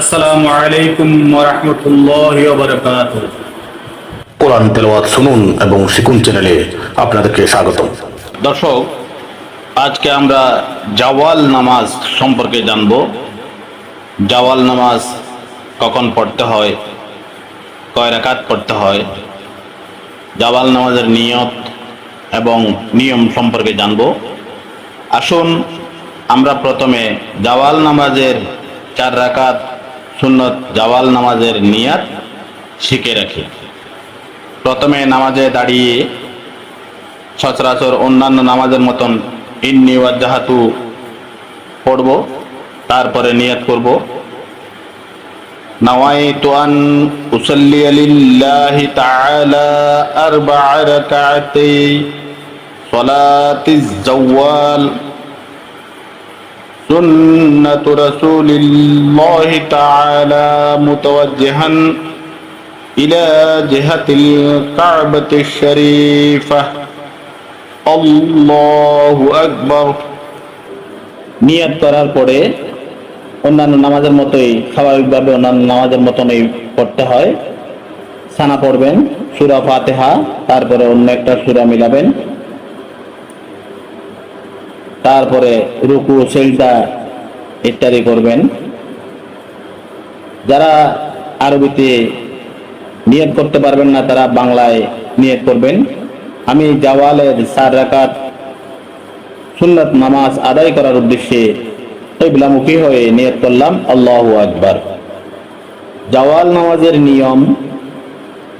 আসসালামু আলাইকুম ওরহমতুল্লাহ বারকাত কোরআন তেলাওয়াত শুনুন এবং শিকুন চ্যানেলে আপনাদেরকে স্বাগতম। দর্শক আজকে আমরা জাওয়াল নামাজ সম্পর্কে জানব। জাওয়াল নামাজ কখন পড়তে হয় কয় রাকাত পড়তে হয় জাওয়াল নামাজের নিয়ত এবং নিয়ম সম্পর্কে জানব। আসুন আমরা প্রথমে জাওয়াল নামাজের চার রাকাত সুন্নত জাওয়াল নামাজের নিয়াত শিখে রাখি প্রথমে নামাজে দাঁড়িয়ে সচরাচর অন্যান্য নামাজের মতন ইন্নি ওয়াজ্জাহাতু পড়ব তারপরে নিয়ত করব نويت أن أصلي لله تعالى أربع ركعتي صلاة الزوال سنة رسول الله تعالى متوجها إلى جهة الكعبة الشريفة আল্লাহু আকবার নিয়ত করার পরে অন্যান্য নামাজের মতোই স্বাভাবিকভাবে অন্যান্য নামাজের মতনই পড়তে হয় সানা পড়বেন সুরা ফাতেহা তারপরে অন্য একটা সুরা মিলাবেন তারপরে রুকু সেলটা ইত্যাদি করবেন। যারা আরবিতে নিয়ত করতে পারবেন না, তারা বাংলায় নিয়ত করবেন। আমি জাওয়ালের চার রাকাত সুন্নত নামাজ আদায় করার উদ্দেশ্যে কিবলামুখী হয়ে নিয়ত করলাম। আল্লাহু আকবার। জাওয়াল নামাজের নিয়ম,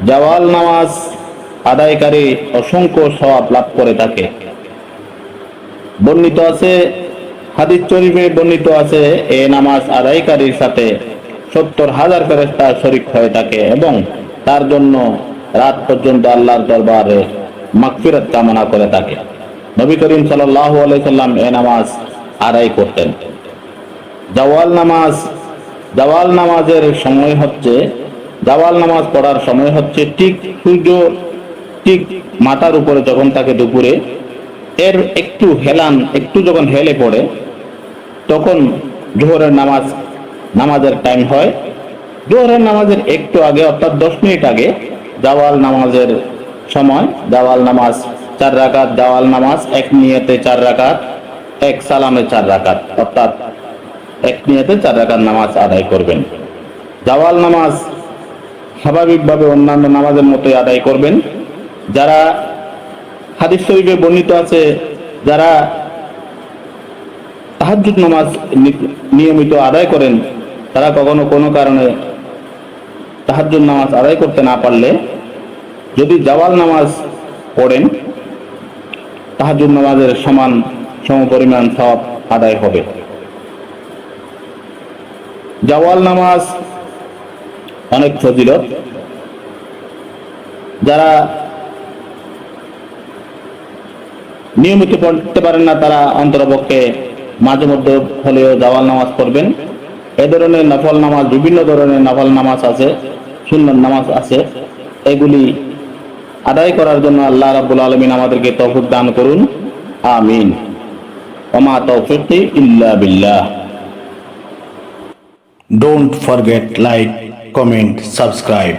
জাওয়াল নামাজ আদায়কারী অসংখ্য সওয়াব লাভ করে থাকে। বর্ণিত আছে, হাদিস শরীফে বর্ণিত আছে, এ নামাজ আদায়কারীর সাথে সত্তর হাজার ফেরেস্তা শরিক হয়ে থাকে এবং তার জন্য রাত পর্যন্ত আল্লাহর দরবারে মাগফিরাত কামনা করে থাকে। নবী করিম সাল্লাল্লাহু আলাইহি সাল্লাম এ নামাজ আদায় করতেন। জাওয়াল নামাজ, জাওয়াল নামাজের সময় হচ্ছে, জাওয়াল নামাজ পড়ার সময় হচ্ছে ঠিক সূর্য ঠিক মাথার উপরে যখন থাকে দুপুরে এর একটু হেলান, একটু যখন হেলে পড়ে, তখন জোহরের নামাজ, নামাজের টাইম হয়। জোহরের নামাজের একটু আগে, অর্থাৎ দশ মিনিট আগে, জাওয়াল নামাজের সময়, জাওয়াল নামাজ চার রাকাত, জাওয়াল নামাজ এক নিয়তে চার রাকাত, এক সালামে চার রাকাত, অর্থাৎ এক নিয়তে চার রাকাত নামাজ আদায় করবেন। জাওয়াল নামাজ স্বাভাবিকভাবে অন্যান্য নামাজের মতোই আদায় করবেন। যারা হাদিস শরীফে বর্ণিত আছে, যারা তাহাজ্জুদ নামাজ নিয়মিত আদায় করেন, তারা কখনো কোনো কারণে তাহাজ্জুদ নামাজ আদায় করতে না পারলে যদি জাওয়াল নামাজ পড়েন, তাহাজ্জুদ নামাজের সমান সমপরিমাণ সব আদায় হবে। জাওয়াল নামাজ অনেক ফজিলত। যারা নিয়মিত পড়তে পারেন না তারা অন্তরপক্ষে। মাঝে মধ্যে হলেও জাওয়াল নামাজ পড়বেন। এ ধরনের নফল নামাজ, বিভিন্ন ধরনের নফল নামাজ আছে, সুন্নত নামাজ আছে। এগুলি আদায় করার জন্য আল্লাহ রাব্বুল আলমিন আমাদেরকে তৌফিক দান করুন। আমিন। ওমা তৌফিক ইল্লা বিল্লাহ। Don't forget like comment subscribe